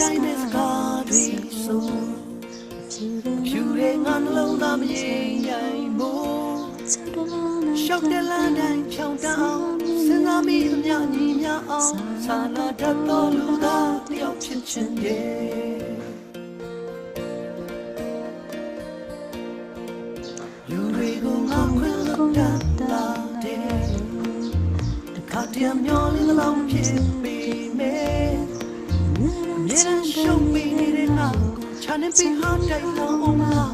တိုင်းနဲ့စကားတွေဆိုဖြူတဲ့ငါနှလုံးသားမရင်ရိုင်မို့ရှောက်တဲ့လမ်းတိုင်းဖြောင်းတောင်းစဉ်းစားမိသမျှညီမြအောင်သာနာတတ်တော်လူသားတယောက်ဖြစ်ခြင်းရဲ့လူတွေကိုငါခွင့်လို့တတ်တာတဲ့တခါတည်းမျောလင်းလောင်းဖြစ်ပေမဲ့ မြေရန်ရှုံးမိနေတဲ့ငါကိုချမ်းနေပြီးဟာတိုက်လောင်းအောင်လား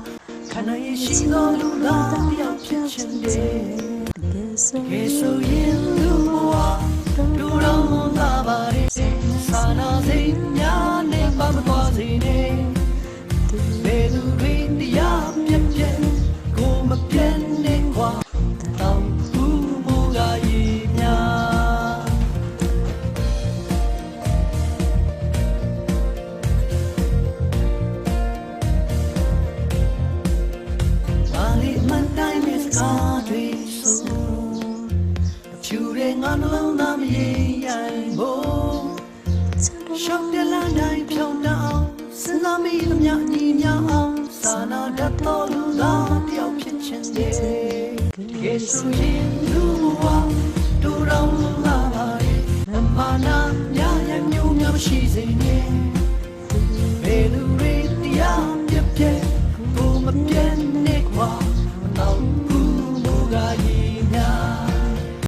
ခဏရဲ့ရှိတော်လူသားတယောက်ဖြစ်ခြင်းတဲ့ယေရှုရ နှလုံးသားမရင်ရိုင်ဖို့ရှောက်ပြလန်းတိုင်းဖြုံတောင်းစဉ်းစားမိသမျှညီမျှအောင်သာနာတတ်တော်လူသားတယောက်ဖြစ်ခြင်းလေယေရှုရင်လူဝါတူတော်လူလာပါလေမမနာမြရမျိုးမျိုးရှိစေနေဘယ်လူတွေတရားပြပြဘုံမပြဲနေကွာ